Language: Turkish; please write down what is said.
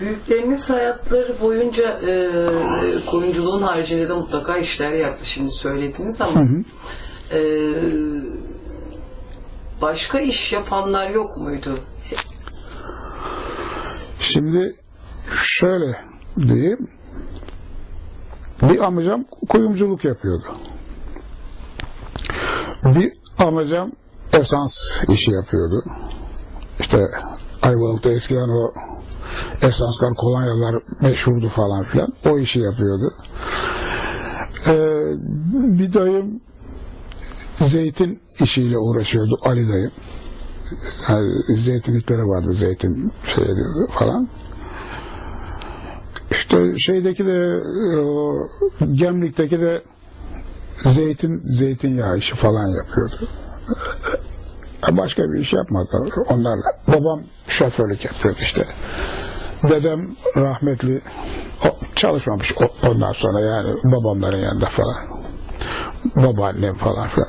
Büyükleriniz hayatları boyunca e, koyunculuğun haricinde de mutlaka işler yaptı şimdi söylediniz ama e, başka iş yapanlar yok muydu? Şimdi şöyle diyeyim. Bir amcam kuyumculuk yapıyordu. Bir amcam esans işi yapıyordu. İşte Ayvalık'ta eskiden o esanslar, kolonyalar meşhurdu falan filan. O işi yapıyordu. Ee, bir dayım zeytin işiyle uğraşıyordu. Ali dayım. Yani zeytinlikleri vardı. Zeytin şey falan. İşte şeydeki de o, Gemlik'teki de zeytin zeytinyağı işi falan yapıyordu. Başka bir iş yapmadı onlarla. Babam şoförlük yapıyordu işte. Dedem rahmetli çalışmamış ondan sonra yani babamların yanında falan. Babaannem falan filan.